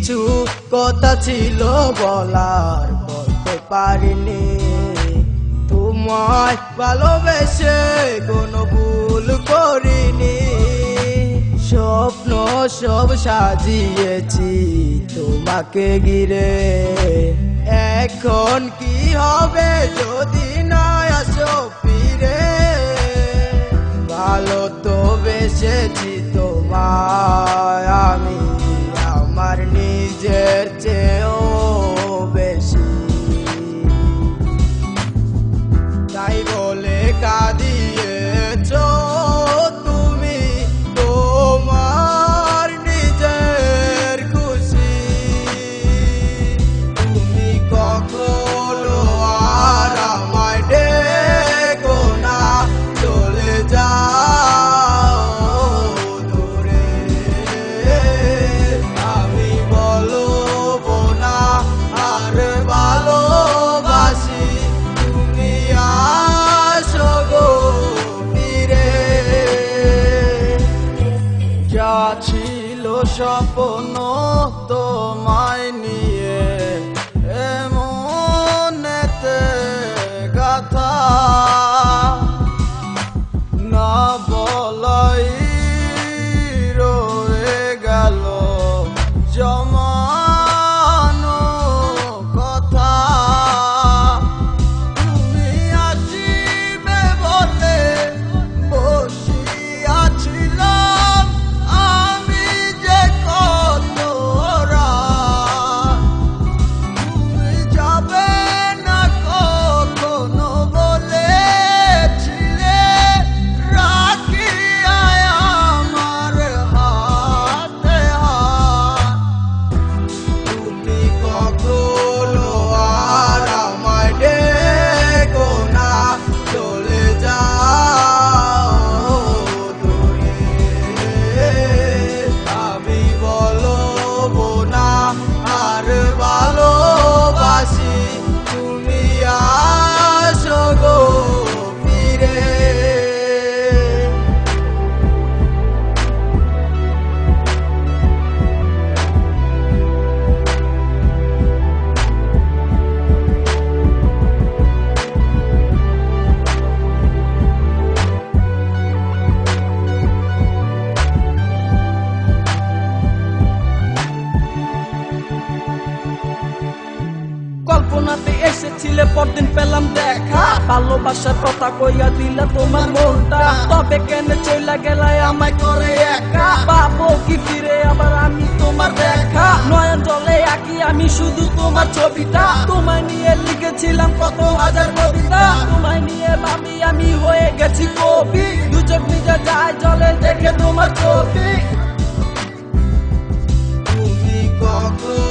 কিছু কথা ছিল বলার, বলতে পারিনি। তোমায় ভালোবেসে কোনো ভুল করিনি। স্বপ্ন সব সাজিয়েছি তোমাকে ঘিরে। এখন কি হবে যদি না আসো ফিরে? ভালো তো বেসেছি তোমায় স্বপ্ন এসেছিলে পরদিন পেলাম দেখা। ভালোবাসার কথা কইয়া দিলা তোমার মনটা। তবে কেন চইলা গেলাই আমায় করে একা? পাবো কি ফিরে আবার আমি তোমার দেখা। নয়ন জলে আঁকি আমি শুধু তোমার ছবিটা। তোমায় নিয়ে লিখেছিলাম কত হাজার কবিতা। তোমায় নিয়ে ভাবি আমি হয়ে গেছি কবি। দু চোখ নিজে যায় জলে দেখে তোমার ছবি। তুমি কখনো